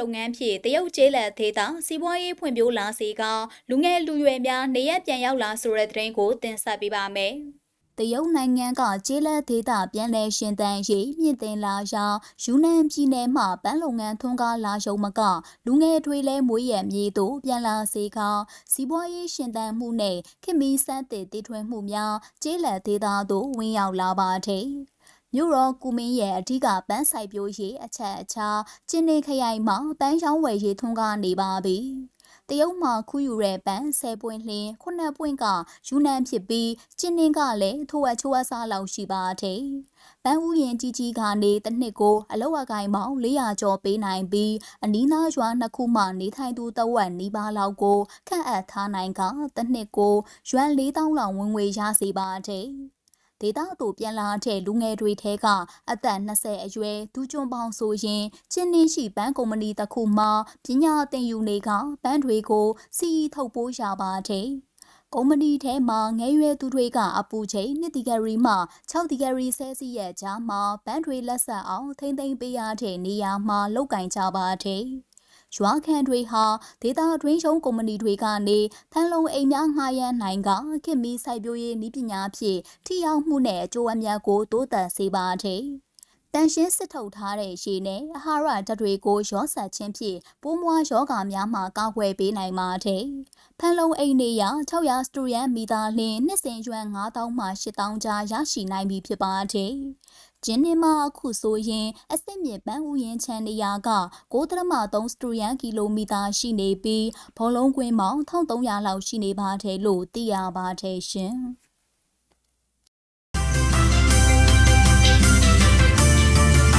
လုပ်ငန်းဖြင့်တရုတ်ကျေးလက်ဒေသစီးပွားရေးဖွံ့ဖြိုးလာစေကလူငယ်လူရွယ်များနေရက်ပြန်ရောက်လာဆိုတဲ့သတင်းကိုတင်ဆက်ပေးပါမယ်။တရုတ်နိုင်ငံကကျေးလက်ဒေသပြန်လည်ရှင်သန်ရေးမြင့်တင်လာရာယူနန်ပြည်နယ်မှပန်းလုပ်ငန်းထွန်းကားလာရုံမကလူငယ်တွေလည်းမွေးရမြေသို့ပြန်လာစေကစီးပွားရေးရှင်သန်မှုနဲ့ခင်မီစမ်းတဲ့တည်ထွင်မှုများကျေးလက်ဒေသသို့ဝင်ရောက်လာပါတဲ့။ မြို့တော်ကူမင်းရဲ့အဓိကပန်းဆိုင်ပြိုးရေးအချက်အခြာကျင်းနေခရိုင်မှာပန်းချောင်းဝယ်ရေးထွန်းကားနေပါပြီ။တရုတ်မှာခူးယူတဲ့ပန်း10ပွင့်လင်း9ပွင့်ကယူနန်ဖြစ်ပြီးကျင်းနေကလည်းထိုအချိုးအစားလောက်ရှိပါတဲ့။ပန်းဥယင်ကြီးကြီးကနေတစ်နှစ်ကိုအလောက်အကိုင်ပေါင်း400ကျော်ပေးနိုင်ပြီးအနီးနားရွာနှစ်ခုမှနေထိုင်သူတဝက်နီးပါးလောက်ကိုခန့်အပ်ထားနိုင်ကတစ်နှစ်ကိုရွမ်4000လောက်ဝင်ငွေရစေပါတဲ့။ ဒေသသို့ပြန်လာတဲ့လူငယ်တွေထဲကအသက်20အရွယ်ဒူးကျွန်းပေါင်းဆိုရင်ချင်းနှင်းရှိဘဏ်ကုမ္ပဏီတစ်ခုမှပညာသင်ယူနေကဘဏ်တွေကိုစီးထုတ်ပိုးရပါတဲ့ကုမ္ပဏီထဲမှာငယ်ရွယ်သူတွေကအပူချိန်2ဒီဂရီမှ6ဒီဂရီဆဲစီယက်ကြားမှာဘန်းတွေလက်ဆက်အောင်ထိမ့်သိမ့်ပေးရတဲ့နေရာမှာလောက်ကင်ကြပါတဲ့ ရွာခံတွေဟာဒေတာတွင်းရှုံးကုမ္ပဏီတွေကနေဖန်လုံအိမ်များငှားရမ်းနိုင်ကခင်မီစိုက်ပျိုးရေးနည်းပညာဖြင့်ထိရောက်မှုနဲ့အကျိုးအမြတ်ကိုတိုးတက်စေပါတဲ့တန်ရှင်းစစ်ထုတ်ထားတဲ့ရေနဲ့အာဟာရဓာတ်တွေကိုရောဆက်ခြင်းဖြင့်ပိုးမွားယောဂါများမှကာကွယ်ပေးနိုင်ပါတယ်။ဖန်လုံအိမ်နေရ600စတူရန်မီတာလင်းနှစ်စဉ်ရွမ်9000မှ8000ကြားရရှိနိုင်ပြီဖြစ်ပါတယ်။ ဂျင်းနေမှာအခုဆိုရင်အစစ်မြစ်ပန်းဥယင်ချန်နေရာက9.3စတူရန်ကီလိုမီတာရှိနေပြီးဘောလုံးကွင်းပေါင်း1300လောက်ရှိနေပါတယ်လို့သိရပါတယ်ရှင်။